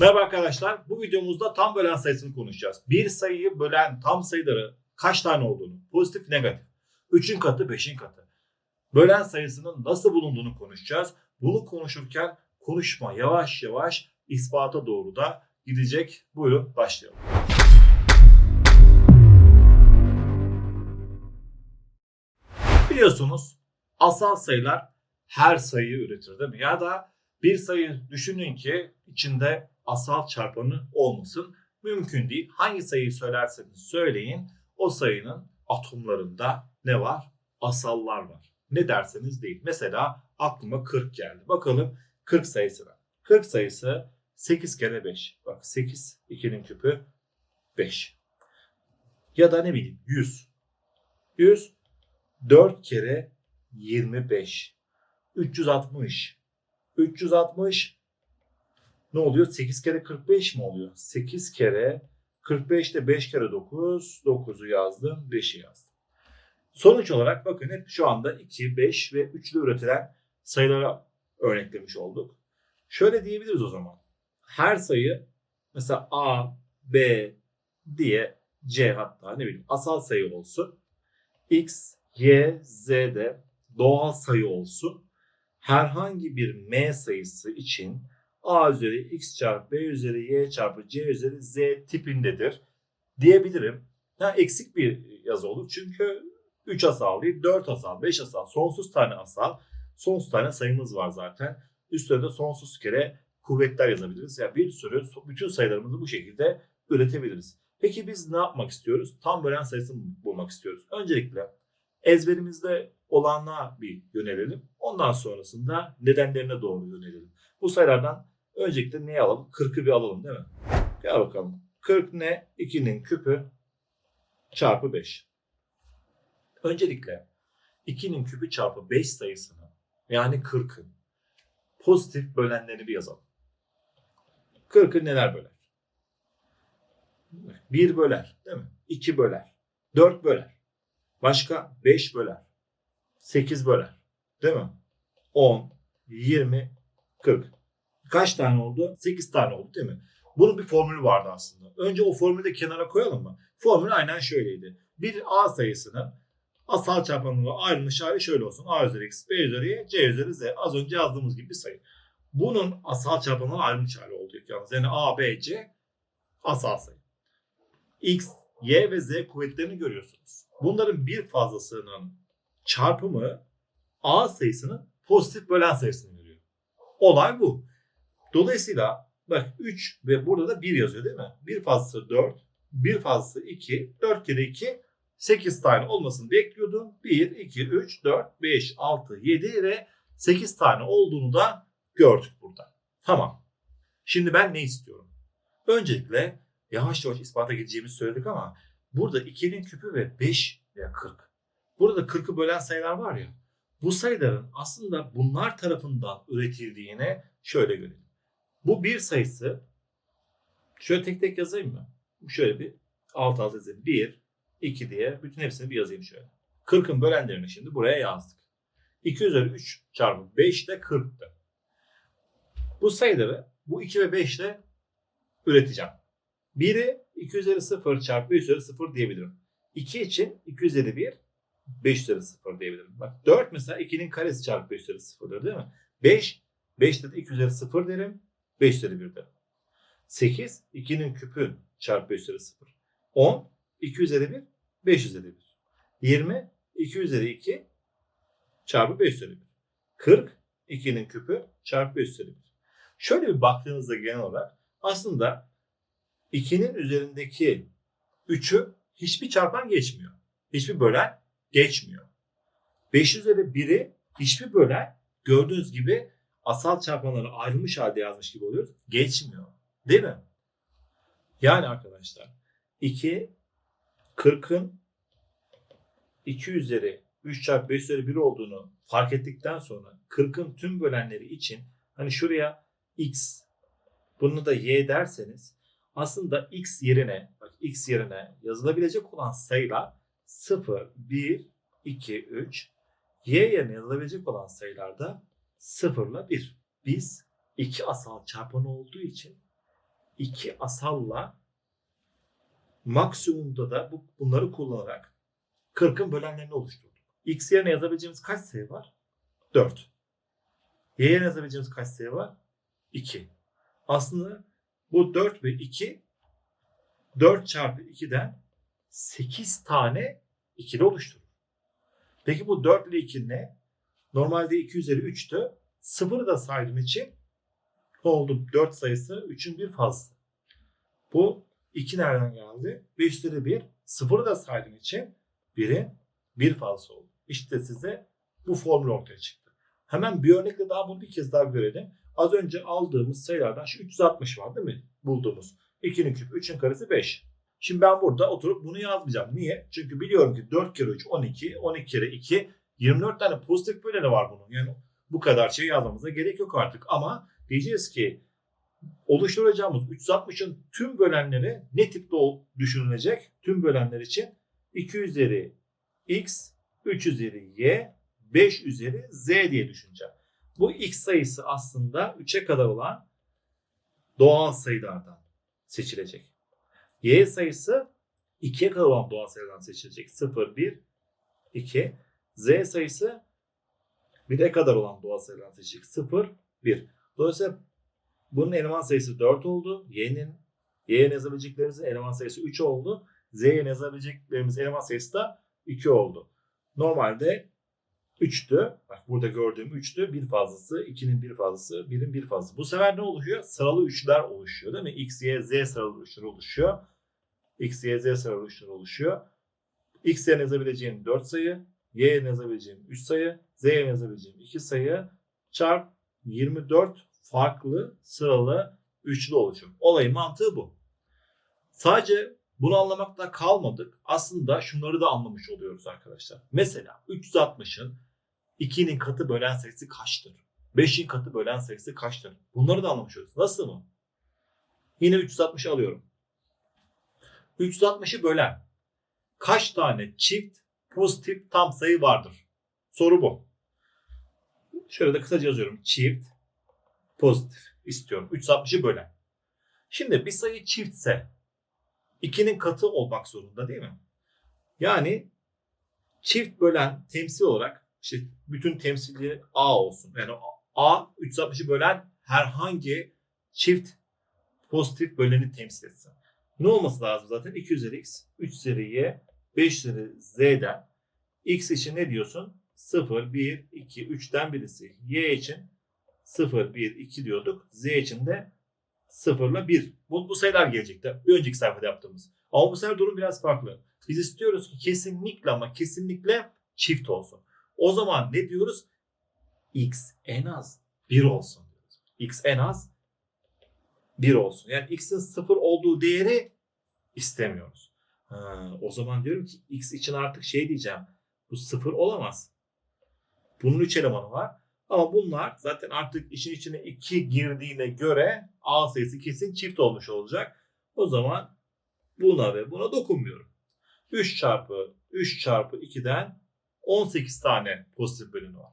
Merhaba arkadaşlar. Bu videomuzda tam bölen sayısını konuşacağız. Bir sayıyı bölen tam sayıları kaç tane olduğunu, pozitif, negatif, 3'ün katı, 5'in katı. Bölen sayısının nasıl bulunduğunu konuşacağız. Bunu konuşurken konuşma yavaş yavaş ispata doğru da gidecek. Buyurun başlayalım. Biliyorsunuz asal sayılar her sayıyı üretir değil mi? Ya da bir sayı düşünün ki içinde asal çarpanı olmasın. Mümkün değil. Hangi sayıyı söylerseniz söyleyin o sayının atomlarında ne var? Asallar var. Ne derseniz değil. Mesela aklıma 40 geldi. Bakalım 40 sayısına. 40 sayısı 8 kere 5. Bak 8 2'nin küpü 5. Ya da ne bileyim 100. 100 4 kere 25. 360. 360 ne oluyor? 8 kere 45 mi oluyor? 8 kere 45 de 5 kere 9. 9'u yazdım. 5'i yazdım. Sonuç olarak bakın hep şu anda 2, 5 ve 3'lü üretilen sayılara örneklemiş olduk. Şöyle diyebiliriz o zaman. Her sayı mesela A, B diye C hatta ne bileyim asal sayı olsun. X, Y, Z de doğal sayı olsun. Herhangi bir M sayısı için A üzeri X çarpı B üzeri Y çarpı C üzeri Z tipindedir diyebilirim. Ha, eksik bir yazı olur. Çünkü 3 asal değil 4 asal, 5 asal, sonsuz tane asal, sonsuz tane sayımız var zaten. Üstüne de sonsuz kere kuvvetler yazabiliriz. Yani bir sürü bütün sayılarımızı bu şekilde üretebiliriz. Peki biz ne yapmak istiyoruz? Tam bölen sayısını bulmak istiyoruz. Öncelikle ezberimizde olanlığa bir yönelelim. Ondan sonrasında nedenlerine doğru yönelelim. Bu sayılardan öncelikle neyi alalım? 40'ı bir alalım değil mi? Gel bakalım. 40 ne? 2'nin küpü çarpı 5. Öncelikle 2'nin küpü çarpı 5 sayısını yani 40'ın pozitif bölenlerini bir yazalım. 40'ı neler böler? 1 böler değil mi? 2 böler. 4 böler. Başka 5 böler. 8 böler. Değil mi? 10, 20, 40. Kaç tane oldu? 8 tane oldu değil mi? Bunun bir formülü vardı aslında. Önce o formülü de kenara koyalım mı? Formül aynen şöyleydi. Bir A sayısının asal çarpanıyla ayrılmış hali şöyle olsun. A üzeri x, B üzeri y, C üzeri z. Az önce yazdığımız gibi bir sayı. Bunun asal çarpanıyla ayrılmış hali oldu yalnız. Yani A, B, C asal sayı. X, Y ve Z kuvvetlerini görüyorsunuz. Bunların bir fazlasının çarpımı A sayısının pozitif bölen sayısını veriyor. Olay bu. Dolayısıyla bak 3 ve burada da 1 yazıyor değil mi? Bir fazlası 4, bir fazlası 2, 4 kere 2 8 tane olmasını bekliyordum. 1, 2, 3, 4, 5, 6, 7 ve 8 tane olduğunu da gördük burada. Tamam. Şimdi ben ne istiyorum? Öncelikle yavaş yavaş ispata gideceğimizi söyledik ama burada 2'nin küpü ve 5 veya 40. Burada 40'ı bölen sayılar var ya. Bu sayıların aslında bunlar tarafından üretildiğine şöyle görelim. Bu bir sayısı şöyle tek tek yazayım mı? Şöyle bir alt alt yazayım. 1, 2 diye bütün hepsini bir yazayım şöyle. 40'ın bölenlerini şimdi buraya yazdık. 2 üzeri 3 çarpı 5 de 40'tı. Bu sayıları bu 2 ve 5 ile üreteceğim. 1'i 2 üzeri 0 çarpı 5 üzeri 0 diyebilirim. 2 için 2 üzeri 1 5 üzeri 0 diyebilirim. Bak 4 mesela 2'nin karesi çarpı 5 üzeri 0'dır değil mi? 5 5'te de 2 üzeri 0 derim. 5 üzeri 1 derim. 8 2'nin küpü çarpı 5 üzeri 0. 10 2 üzeri 1 5 üzeri 1. 20 2 üzeri 2 çarpı 5 üzeri 1. 40 2'nin küpü çarpı 5 üzeri 1. Şöyle bir baktığınızda genel olarak aslında 2'nin üzerindeki 3'ü hiçbir çarpan geçmiyor. Hiçbir bölen geçmiyor. 5 üzeri 1'i hiçbir bölen gördüğünüz gibi asal çarpanları ayrılmış halde yazmış gibi oluyoruz. Geçmiyor. Değil mi? Yani arkadaşlar 2 40'ın 2 üzeri 3 çarpı 5 üzeri 1 olduğunu fark ettikten sonra 40'ın tüm bölenleri için hani şuraya x bunu da y derseniz aslında x yerine bak x yerine yazılabilecek olan sayılar 0, 1, 2, 3 y yerine yazılabilecek olan sayılar da 0 ile 1. Biz iki asal çarpanı olduğu için iki asalla maksimumda da bu, bunları kullanarak 40'ın bölenlerini oluşturduk. X yerine yazabileceğimiz kaç sayı var? 4. Y yerine yazabileceğimiz kaç sayı var? 2. Aslında bu 4 ve 2 4 çarpı 2'den 8 tane ikili oluşturur. Peki bu 4 ile 2 ne? Normalde 2 üzeri 3'tü. Sıfırı da saydığım için ne oldu? 4 sayısı 3'ün bir fazlası. Bu 2 nereden geldi? 5 üzeri 1. Sıfırı da saydığım için 1'in bir fazlası oldu. İşte size bu formül ortaya çıktı. Hemen bir örnekle daha bunu bir kez daha görelim. Az önce aldığımız sayılardan şu 360 var değil mi? Bulduğumuz. 2'nin küpü 3'ün karesi 5. Şimdi ben burada oturup bunu yazmayacağım. Niye? Çünkü biliyorum ki 4 kere 3 12, 12 kere 2 24 tane pozitif böleni var bunun. Yani bu kadar şey yazmamıza gerek yok artık. Ama diyeceğiz ki oluşturacağımız 360'ın tüm bölenleri ne tipte düşünülecek? Tüm bölenler için 2 üzeri x, 3 üzeri y, 5 üzeri z diye düşüneceğim. Bu x sayısı aslında 3'e kadar olan doğal sayılardan seçilecek. Y sayısı 2'ye kadar olan doğal sayılardan seçilecek. 0, 1, 2. Z sayısı 1'e kadar olan doğal sayılardan seçilecek. 0, 1. Dolayısıyla bunun eleman sayısı 4 oldu. Y'nin Y'ye yazabileceklerimizin eleman sayısı 3 oldu. Z'ye yazabileceklerimiz eleman sayısı da 2 oldu. Normalde 3'tü. Bak burada gördüğüm 3'tü. Bir fazlası, 2'nin bir fazlası, 1'in bir fazlası. Bu sefer ne oluşuyor? Sıralı üçler oluşuyor değil mi? X, Y, Z sıralı üçler oluşuyor. X, Y, Z sıralı üçler oluşuyor. X yerine yazabileceğim 4 sayı, Y yerine yazabileceğim 3 sayı, Z yerine yazabileceğim 2 sayı çarp 24 farklı sıralı üçlü oluşum. Olayın mantığı bu. Sadece bunu anlamakta kalmadık. Aslında şunları da anlamış oluyoruz arkadaşlar. Mesela 360'ın 2'nin katı bölen sayısı kaçtır? 5'in katı bölen sayısı kaçtır? Bunları da anlamış oluyoruz. Nasıl mı? Yine 360'ı alıyorum. 360'ı bölen kaç tane çift pozitif tam sayı vardır? Soru bu. Şöyle de kısaca yazıyorum. Çift pozitif istiyorum. 360'ı bölen. Şimdi bir sayı çiftse 2'nin katı olmak zorunda değil mi? Yani çift bölen temsil olarak işte bütün temsili A olsun. Yani A 360'ı bölen herhangi çift pozitif böleni temsil etsin. Ne olması lazım zaten? 2 üzeri x, 3 üzeri y, 5 üzeri z'den x için ne diyorsun? 0, 1, 2, 3'ten birisi. Y için 0, 1, 2 diyorduk. Z için de 0 ile 1. Bu, bu sayılar gelecekti. Bir önceki sayfada yaptığımız. Ama bu sefer durum biraz farklı. Biz istiyoruz ki kesinlikle ama kesinlikle çift olsun. O zaman ne diyoruz? X en az 1 olsun. diyoruz. X en az 1 olsun. Yani x'in 0 olduğu değeri istemiyoruz. Ha, o zaman diyorum ki x için artık şey diyeceğim. Bu 0 olamaz. Bunun 3 elemanı var. Ama bunlar zaten artık işin içine 2 girdiğine göre A sayısı kesin çift olmuş olacak. O zaman buna ve buna dokunmuyorum. 3 çarpı 3 çarpı 2'den 18 tane pozitif bölünü var.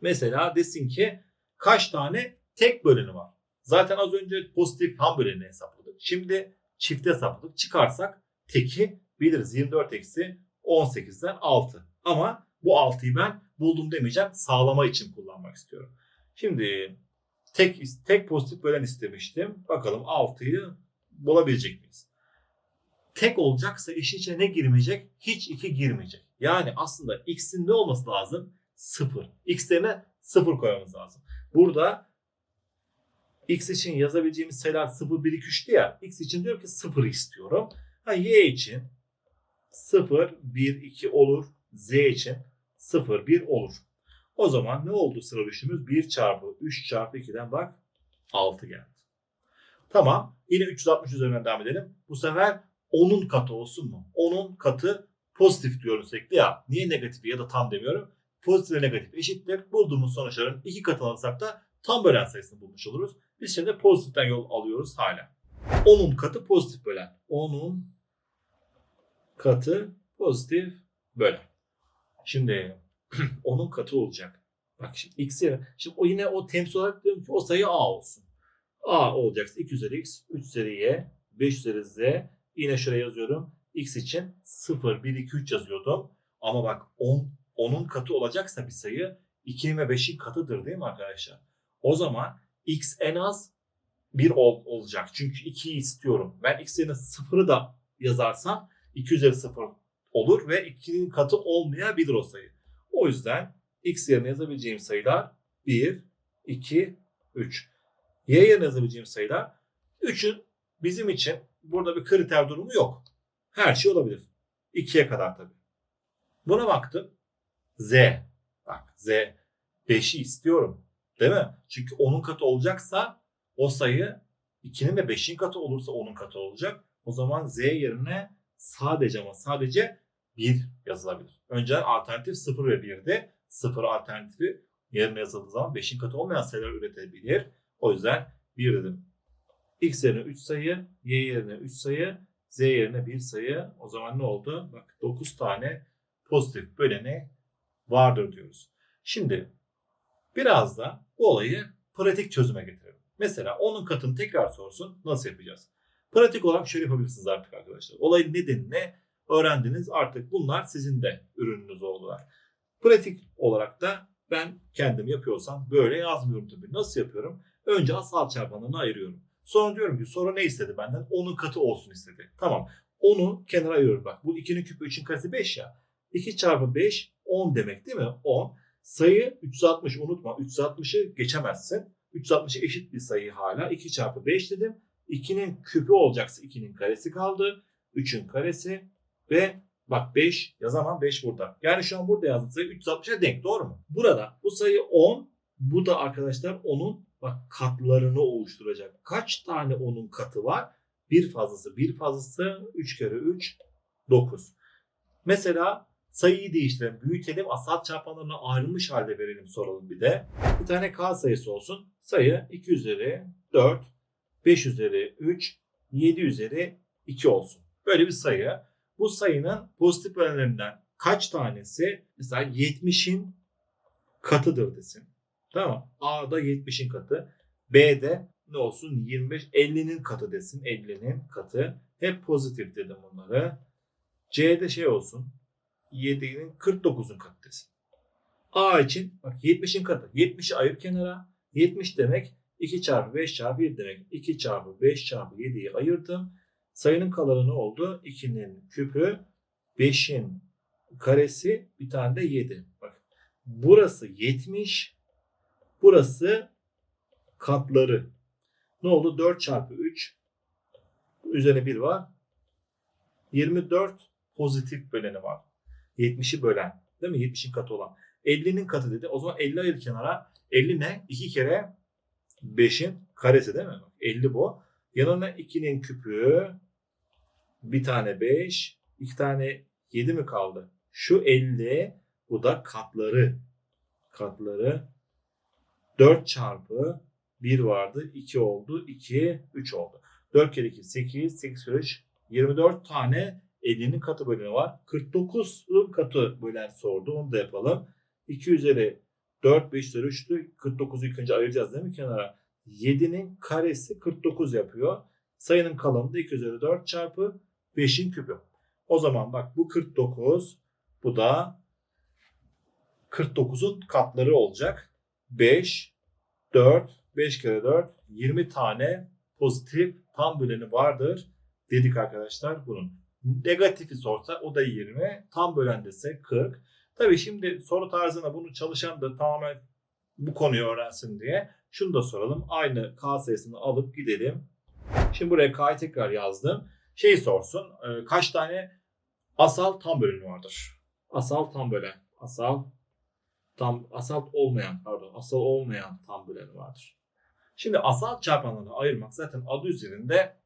Mesela desin ki kaç tane tek bölünü var? Zaten az önce pozitif tam böleni hesapladık. Şimdi çifte hesapladık. Çıkarsak teki biliriz. 24 eksi 18'den 6. Ama bu 6'yı ben buldum demeyeceğim. Sağlama için kullanmak istiyorum. Şimdi tek tek pozitif bölen istemiştim. Bakalım 6'yı bulabilecek miyiz? Tek olacaksa işin içine ne girmeyecek? Hiç 2 girmeyecek. Yani aslında x'in ne olması lazım? 0. X yerine 0 koymamız lazım. Burada x için yazabileceğimiz sayılar 0, 1, 2, 3'tü ya. x için diyorum ki 0 istiyorum. Ha, y için 0, 1, 2 olur. z için 0, 1 olur. O zaman ne oldu sıra düşümüz? 1 çarpı 3 çarpı 2'den bak 6 geldi. Tamam. Yine 360 üzerinden devam edelim. Bu sefer 10'un katı olsun mu? 10'un katı pozitif diyoruz sürekli ya. Niye negatif ya da tam demiyorum? Pozitif ve negatif eşittir. Bulduğumuz sonuçların iki katını alırsak da tam bölen sayısını bulmuş oluruz. Biz şimdi pozitiften yol alıyoruz hala. 10'un katı pozitif bölen. 10'un katı pozitif bölen. Şimdi 10'un katı olacak. Bak şimdi x yerine. Şimdi o yine o temsil olarak diyorum ki o sayı a olsun. A olacaksa 2 üzeri x, 3 üzeri y, 5 üzeri z. Yine şuraya yazıyorum. X için 0, 1, 2, 3 yazıyordum. Ama bak 10, 10'un katı olacaksa bir sayı 2'nin ve 5'in katıdır değil mi arkadaşlar? O zaman x en az 1 ol, olacak. Çünkü 2'yi istiyorum. Ben x yerine 0'ı da yazarsam 2 üzeri 0 olur ve 2'nin katı olmayabilir o sayı. O yüzden x yerine yazabileceğim sayılar 1, 2, 3. Y yerine yazabileceğim sayılar 3'ün bizim için burada bir kriter durumu yok. Her şey olabilir. 2'ye kadar tabii. Buna baktım. Z. Bak Z. 5'i istiyorum. Değil mi? Çünkü 10'un katı olacaksa o sayı 2'nin ve 5'in katı olursa 10'un katı olacak. O zaman Z yerine sadece ama sadece 1 yazılabilir. Önceden alternatif 0 ve 1'di. 0 alternatifi yerine yazıldığı zaman 5'in katı olmayan sayılar üretebilir. O yüzden 1 dedim. X yerine 3 sayı, Y yerine 3 sayı, Z yerine 1 sayı. O zaman ne oldu? Bak 9 tane pozitif böleni vardır diyoruz. Şimdi biraz da bu olayı pratik çözüme getirelim. Mesela onun katını tekrar sorsun. Nasıl yapacağız? Pratik olarak şöyle yapabilirsiniz artık arkadaşlar. Olayın nedenini öğrendiniz. Artık bunlar sizin de ürününüz oldular. Pratik olarak da ben kendim yapıyorsam böyle yazmıyorum tabii. Nasıl yapıyorum? Önce asal çarpanlarını ayırıyorum. Sonra diyorum ki soru ne istedi benden? 10'un katı olsun istedi. Tamam. 10'u kenara ayırıyorum. Bak bu 2'nin küpü 3'ün karesi 5 ya. 2 çarpı 5 10 demek değil mi? 10. Sayı 360 unutma. 360'ı geçemezsin. 360 eşit bir sayı hala. 2 çarpı 5 dedim. 2'nin küpü olacaksa 2'nin karesi kaldı. 3'ün karesi ve bak 5 yazamam 5 burada. Yani şu an burada yazdığım sayı 360'a denk doğru mu? Burada bu sayı 10. Bu da arkadaşlar 10'un bak katlarını oluşturacak. Kaç tane 10'un katı var? Bir fazlası. Bir fazlası 3 kere 3 9. Mesela sayıyı değiştirelim. Büyütelim. Asal çarpanlarına ayrılmış halde verelim soralım bir de. Bir tane k sayısı olsun. Sayı 2 üzeri 4, 5 üzeri 3, 7 üzeri 2 olsun. Böyle bir sayı. Bu sayının pozitif bölenlerinden kaç tanesi mesela 70'in katıdır desin. Tamam. A'da 70'in katı. B'de ne olsun 25 50'nin katı desin. 50'nin katı. Hep pozitif dedim bunları. C'de şey olsun. 7'nin 49'un katı desin. A için bak 70'in katı. 70'i ayır kenara. 70 demek 2 çarpı 5 çarpı 7 demek. 2 çarpı 5 çarpı 7'yi ayırdım. Sayının kalanı ne oldu? 2'nin küpü 5'in karesi bir tane de 7. Bak burası 70 burası katları. Ne oldu? 4 çarpı 3 üzerine 1 var. 24 pozitif böleni var. 70'i bölen. Değil mi? 70'in katı olan. 50'nin katı dedi. O zaman 50 ayır kenara. 50 ne? 2 kere 5'in karesi değil mi? 50 bu. Yanına 2'nin küpü bir tane 5, iki tane 7 mi kaldı? Şu 50 bu da katları. Katları 4 çarpı 1 vardı. 2 oldu. 2, 3 oldu. 4 kere 2 8, 8 kere 3 24 tane 50'nin katı böleni var. 49'un katı bölen sordu. Onu da yapalım. 2 üzeri 4, 5 üzeri 3'tü. 49'u ilk önce ayıracağız değil mi kenara? 7'nin karesi 49 yapıyor. Sayının kalanı da 2 üzeri 4 çarpı 5'in küpü. O zaman bak bu 49. Bu da 49'un katları olacak. 5, 4, 5 kere 4, 20 tane pozitif tam böleni vardır dedik arkadaşlar bunun. Negatifi sorsa o da 20. Tam bölen dese 40. Tabii şimdi soru tarzına bunu çalışan da tamamen bu konuyu öğrensin diye şunu da soralım. Aynı K sayısını alıp gidelim. Şimdi buraya K'yı tekrar yazdım. Şey sorsun. e, kaç tane asal tam böleni vardır? Asal tam bölen. Asal tam asal olmayan pardon asal olmayan tam böleni vardır. Şimdi asal çarpanlarını ayırmak zaten adı üzerinde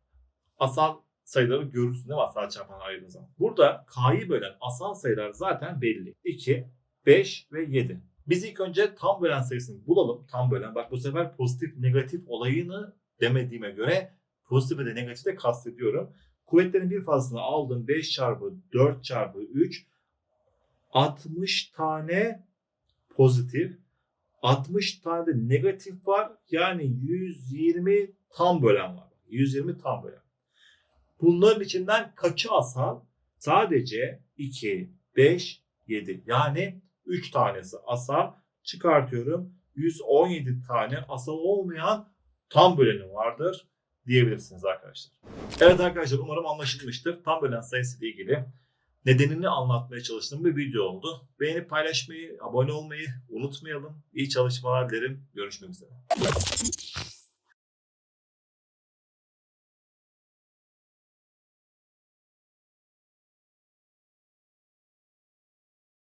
asal sayıları görürsün değil mi asal çarpanları ayırdığın zaman. Burada K'yı bölen asal sayılar zaten belli. 2, 5 ve 7. Biz ilk önce tam bölen sayısını bulalım. Tam bölen. Bak bu sefer pozitif negatif olayını demediğime göre pozitif ve de negatif de kastediyorum. Kuvvetlerin bir fazlasını aldım. 5 çarpı 4 çarpı 3 60 tane pozitif 60 tane de negatif var. Yani 120 tam bölen var. 120 tam bölen. Bunların içinden kaçı asal? Sadece 2, 5, 7. Yani 3 tanesi asal. Çıkartıyorum. 117 tane asal olmayan tam böleni vardır diyebilirsiniz arkadaşlar. Evet arkadaşlar umarım anlaşılmıştır. Tam bölen sayısı ile ilgili nedenini anlatmaya çalıştığım bir video oldu. Beğenip paylaşmayı, abone olmayı unutmayalım. İyi çalışmalar dilerim. Görüşmek üzere.